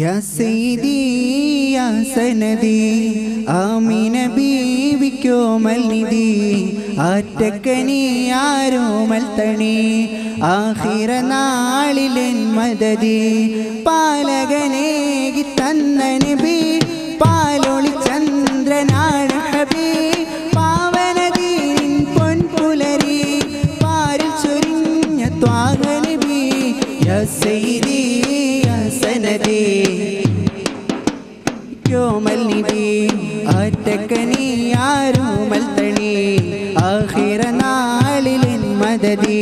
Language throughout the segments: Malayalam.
യാ സയ്യിദി യാ സനദി ആമിന ബീവിക്കോമൽ നിധി ആറ്റക്കനി ആരോമൽ തണി ആഹിറ നാളിലെൻ മദതി പാലകനേകി തന്ന നബി പാലൊളി ചന്ദ്രനാണ് ഹബി. യോമൽ നിധി ആറ്റക്കനി ആരോമൽ തണി ആഹിറ നാളിലിൻ മദതി.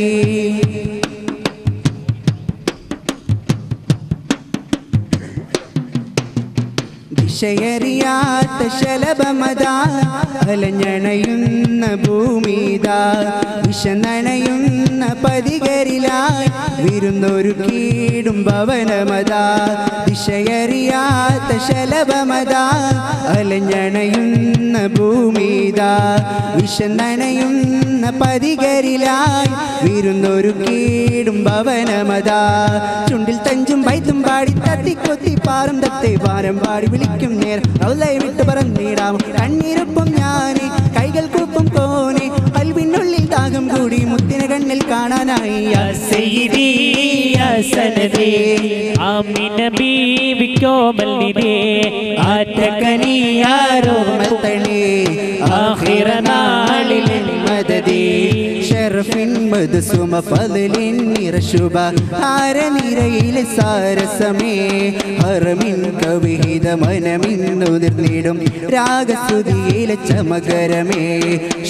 ദിശയറിയാത്ത ശലഭമതാ. അലഞ്ഞണയുന്ന ഭൂമിതാ. വിഷനണയുന്ന പതികരിലായി വിരുന്നൊരു കീടും ഭവനമതാ. ദിശയറിയാത്ത ശലഭമതാ. അലഞ്ഞണയുന്ന ഭൂമിതാ. വിഷനണയുന്ന പതികരിലായി വിരുന്നൊരു കീടും ഭവനമതാ ചുണ്ടിൽ തഞ്ചും വൈദ്യം പാടി തട്ടിക്കൊത്തി പാരം തത്തെ പാരം പാടി വിളിക്കും നേരം. അവളെ വിട്ട് പറന്നിടാം കണ്ണീരൊപ്പം ഞാൻ കൈകൾക്കൊപ്പം കോനെ. പൽവിനുള്ളിൽ ദാഹം കൂടി മുത്തിനെ കണ്ണിൽ കാണാനായി. ആമിന ബീവിക്കോ മല്ലിതേ ആറ്റകനിയാരോ മത്തളേ ആഹിറനാ ഷറഫിൻ മധുസുമ ഫലിൻ നിറശുഭ സാരസമേ. ഹറമിൻ കവിഹിത മനമിന്നു നിർന്നിടും രാഗസ്തുതിയിലെ ചമകരമേ.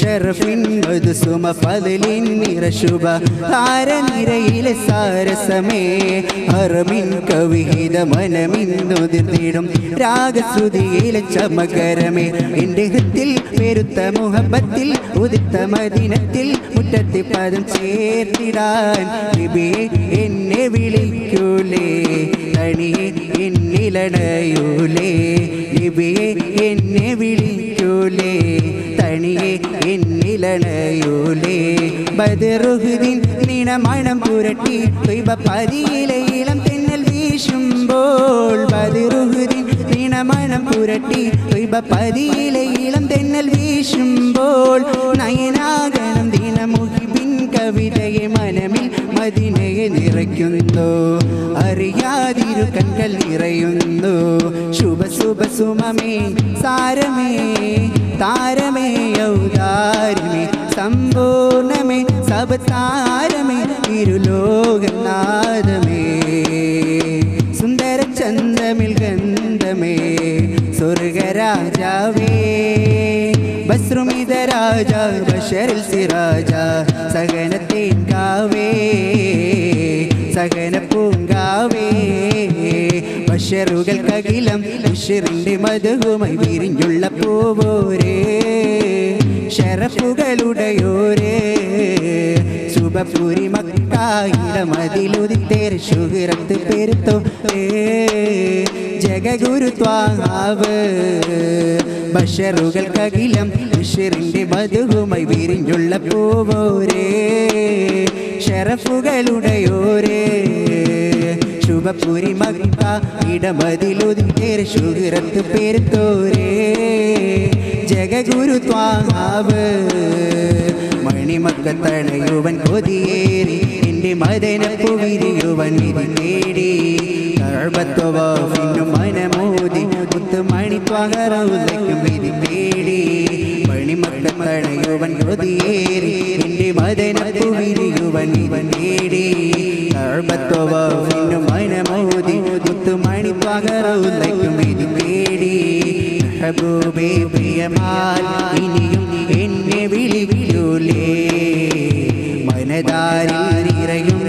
ഷറഫിൻ മധുസുമ ഫലിൻ നിറശുഭ സാരസമേ. ഹറമിൻ കവിഹിത മനമിന്നു നിർന്നിടും രാഗസ്തുതിയിലെ ചമകരമേ. എന്റെ ഹൃത്തിൽ പെരുത്ത മുഹബത്തിൽ ഉദിത്ത മദിനത്തിൽ മുറ്റത്തി പദം ചേർത്തിടാൻ നബിയെ എന്നെ വിളിക്കൂലേ. കണി എന്നിലണയൂലേ നബിയെ എന്നെ വിളിക്കൂലേ. തണിയെ എന്നിലണയൂലേ പുരട്ടി പതിയിലെ ഇളം തെന്നൽ വീശുമ്പോൾ നീണമണം പുരട്ടി ദൈവ പതിയിലെ ഇളം തെന്നൽ വീശുമ്പോൾ നയനാകണം ദിനമുഖി പിൻ കവിതയെ മനമിൽ മദിനയെ നിറയ്ക്കുന്നു. അറിയാതിരു കൺകൾ നിറയുന്നു. ശുഭ ശുഭ സുമമേ സാരമേ താരമേ ഔദാരമേ സമ്പൂർണമേ സബതാരമേ ഇരുലോകനാഥമേ സുന്ദര ചന്ദമിൽ ഗന്ധമേ. സ്വർഗരാജാവേ. ബസ്രുമിത രാജ ബഷറിൽ സിറാജ സഹനത്തേൻ കാവേ സഹന പൂങ്കാവേ. ബഷറുകൾക്കകിലം ബഷറിന്റെ മധുവുമായി വിരിഞ്ഞുള്ള പൂവോരേ. ഷറഫുകളുടെയോരേ ശുഭപൂരി തേർ ശുഹറത്ത് പെരുത്തോ. ജഗഗുരു ത്വാഹാവ് ബഷറുകൾക്കകിലം ബഷറിന്റെ മധുവുമായി വിരിഞ്ഞുള്ള പൂവോരേ. ഷറഫുകളുടെയോരേ. ശുഭപുരി മകിപ്പ ഇടമതിലൊതുക്കേറെ ശുഹിറത്ത് പെരുത്തോരേ. ജഗഗുരുത്വാവ് മണിമക്കത്തണയുവൻ കൊതിയേറി എന്റെ മദനപ്പു വിരിയുവൻ വിധി നേടി. മുത്ത് മണി ത്വാഹറൗലയ്ക്കും തേടി നേടി മണിമക്കത്തണയുവൻ കൊതിയേറി. എന്റെ മദനപ്പു വിരിയുവൻ വിധി നേടി. കഴബത്വവാഫിനും മനമോദി മുത്ത് മണി ത്വാഹറൗലയ്ക്കും വിധി തേടി ഹബൂബേ പ്രിയമാൽ ഇനിയും എന്നെ വിളിവിലൂലേ. മനതാരിറയും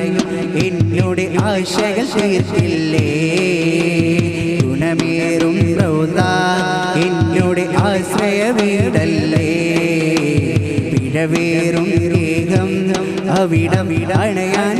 എന്നോട് ആശകൾ തീർത്തില്ലേ? വീടല്ലേ പിഴവേറും ഏകം അവിടം അണയാൻ